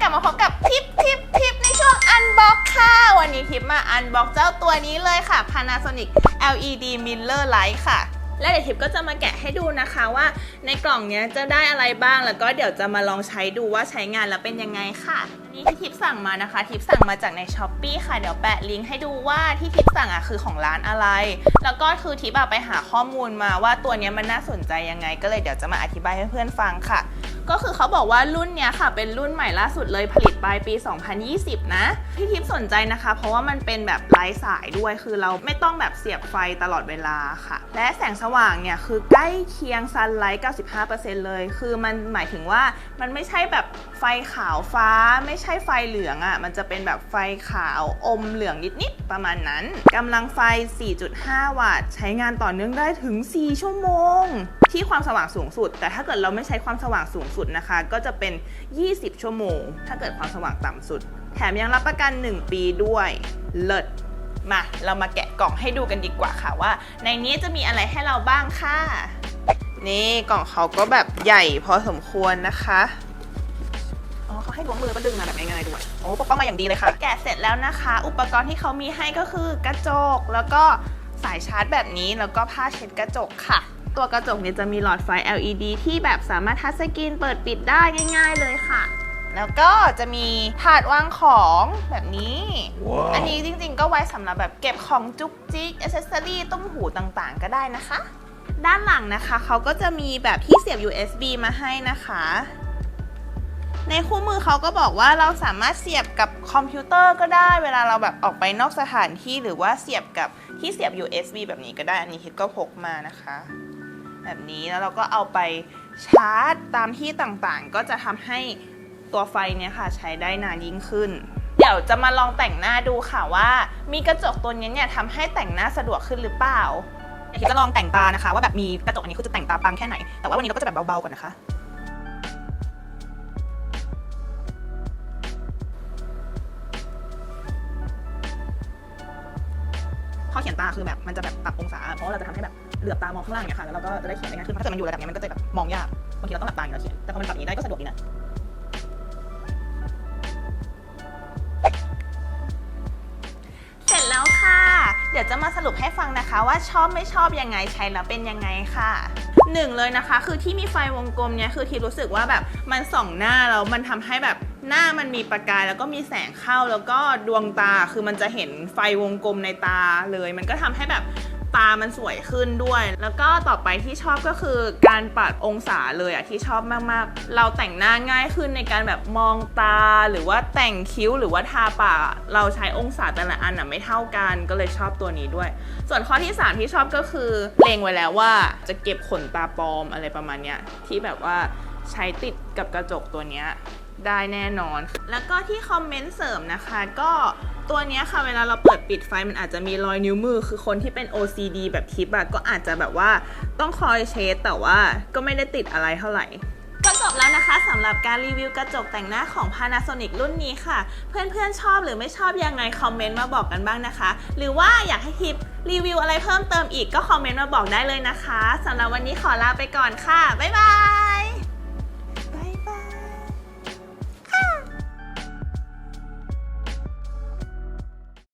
กลับมาพบกับทิปทิปทิปในช่วงอันบ็อกค่ะ วันนี้ทิปมาอันบ็อกเจ้าตัวนี้เลยค่ะ Panasonic LED Miller Light ค่ะ และเดี๋ยวทิปก็จะมาแกะให้ดูนะคะว่า ในกล่องเนี้ยจะได้อะไรบ้างแล้วก็เดี๋ยวจะมาลองใช้ดูว่าใช้งานแล้วเป็นยังไงค่ะนี่ที่ทิปสั่งมานะคะ ทิปสั่งมาจากในช้อปปีค่ะ เดี๋ยวแปะลิงก์ให้ดูว่าที่ทิปสั่งอะคือของร้านอะไร แล้วก็คือทิปอะไปหาข้อมูลมาว่าตัวเนี้ยมันน่าสนใจยังไง ก็เลยเดี๋ยวจะมาอธิบายให้เพื่อนฟังค่ะ ก็คือเขาบอกว่ารุ่นเนี้ยค่ะ เป็นรุ่นใหม่ล่าสุดเลยผลิตปลายปี 2020 นะที่ทิปสนใจนะคะ เพราะว่ามันเป็นแบบไร้สายด้วยคือเราไม่ต้องแบบเสียบไฟตลอดเวลาค่ะ และแสงสว่างเนี่ยคือใกล้เคียงซันไลท์ 95%เลย คือมันหมายถึงว่ามันไม่ใช่แบบไฟขาวฟ้าไม่ใช่ไฟเหลืองอะ่ะ มันจะเป็นแบบไฟขาวอมเหลืองนิดๆ ประมาณนั้น กำลังไฟ 4.5 วัตต์ ใช้งานต่อเนื่องได้ถึง 4 ชั่วโมง ที่ความสว่างสูงสุด แต่ถ้าเกิดเราไม่ใช้ความสว่างสูงสุดนะคะ ก็จะเป็น 20 ชั่วโมง ถ้าเกิดความสว่างต่ำสุด แถมยังรับประกัน 1 ปีด้วย เลิศมา เรามาแกะกล่องให้ดูกันดีกว่าค่ะว่า ในนี้จะมีอะไรให้เราบ้างค่ะ นี่กล่องเขาก็แบบใหญ่พอสมควรนะคะ เขาให้ล้วงมือก็ดึงมาแบบง่ายๆด้วยโอ้ปกป้องมาอย่างดีเลยค่ะ แกะเสร็จแล้วนะคะ อุปกรณ์ที่เขามีให้ก็คือกระจก แล้วก็สายชาร์จแบบนี้แล้วก็ผ้าเช็ดกระจกค่ะ ตัวกระจกเนี่ยจะมีหลอดไฟ LED ที่แบบสามารถทัชสกรีนเปิดปิดได้ง่าย ๆ เลยค่ะ แล้วก็จะมีถาดวางของแบบนี้ อันนี้จริงๆก็ไว้สำหรับแบบเก็บของจุกจิกอ c เซสซอรี่ตุ้มหูต่างๆ ก็ได้นะคะ ด้านหลังนะคะเขาก็จะมีแบบที่เสียบ USB มาให้นะคะ ในคู่มือเขาก็บอกว่าเราสามารถเสียบกับคอมพิวเตอร์ก็ได้ เวลาเราแบบออกไปนอกสถานที่หรือว่าเสียบกับที่เสียบ USB แบบนี้ก็ได้ อันนี้ทิดก็พกมานะคะ แบบนี้แล้วเราก็เอาไปชาร์จตามที่ต่างๆ ก็จะทำให้ตัวไฟเนี่ยค่ะ ใช้ได้นานยิ่งขึ้น เดี๋ยวจะมาลองแต่งหน้าดูค่ะว่า มีกระจกตัวนี้เนี่ยทำให้แต่งหน้าสะดวกขึ้นหรือเปล่าอยากจะลองแต่งตานะคะ ว่าแบบมีกระจกอันนี้คือจะแต่งตาปังแค่ไหน แต่ว่าวันนี้เราก็จะแบบเบาๆก่อนนะคะ ข้อเขียนตาคือแบบมันจะแบบปรับองศา เพราะเราจะทำให้แบบเหลือบตามองข้างล่างเนี่ยค่ะ แล้วเราก็จะได้เขียนได้ง่ายขึ้น ถ้าเกิดมันอยู่ระดับเนี้ยมันก็จะแบบมองยาก บางทีเราต้องหลับตาอย่างเราเขียน แต่พอมันปรับอย่างนี้ได้ก็สะดวกดีนะเสร็จแล้วค่ะ เดี๋ยวจะมาสรุปให้ฟังนะคะ ว่าชอบไม่ชอบยังไงใช้แล้วเป็นยังไงค่ะหนึ่งเลยนะคะ คือที่มีไฟวงกลมเนี่ยคือทีรู้สึกว่าแบบมันส่องหน้าแล้วมันทำให้แบบหน้ามันมีประกายแล้วก็มีแสงเข้าแล้วก็ดวงตาคือมันจะเห็นไฟวงกลมในตาเลย มันก็ทำให้แบบตามันสวยขึ้นด้วย แล้วก็ต่อไปที่ชอบก็คือการปรับองศาเลยอะที่ชอบมากๆ เราแต่งหน้าง่ายขึ้นในการแบบมองตา หรือว่าแต่งคิ้วหรือว่าทาปากเราใช้องศาแต่ละอันอะไม่เท่ากันก็เลยชอบตัวนี้ด้วย ส่วนข้อที่ 3 ที่ชอบก็คือเลงไว้แล้วว่าจะเก็บขนตาปลอมอะไรประมาณเนี้ยที่แบบว่าใช้ติดกับกระจกตัวเนี้ย ได้แน่นอน แล้วก็ที่คอมเมนต์เสริมนะคะ ก็ตัวเนี้ยค่ะเวลาเราเปิดปิดไฟมันอาจจะมีรอยนิ้วมือ คือคนที่เป็น OCD แบบทิปอะก็อาจจะแบบว่าต้องคอยเช็ดแต่ว่าก็ไม่ได้ติดอะไรเท่าไหร่ก็จบแล้วนะคะสำหรับการรีวิวกระจกแต่งหน้าของ Panasonic รุ่นนี้ค่ะ เพื่อนๆชอบหรือไม่ชอบยังไงคอมเมนต์มาบอกกันบ้างนะคะ หรือว่าอยากให้ทิปรีวิวอะไรเพิ่มเติมอีกก็คอมเมนต์มาบอกได้เลยนะคะสำหรับวันนี้ขอลาไปก่อนค่ะ บ๊ายบาย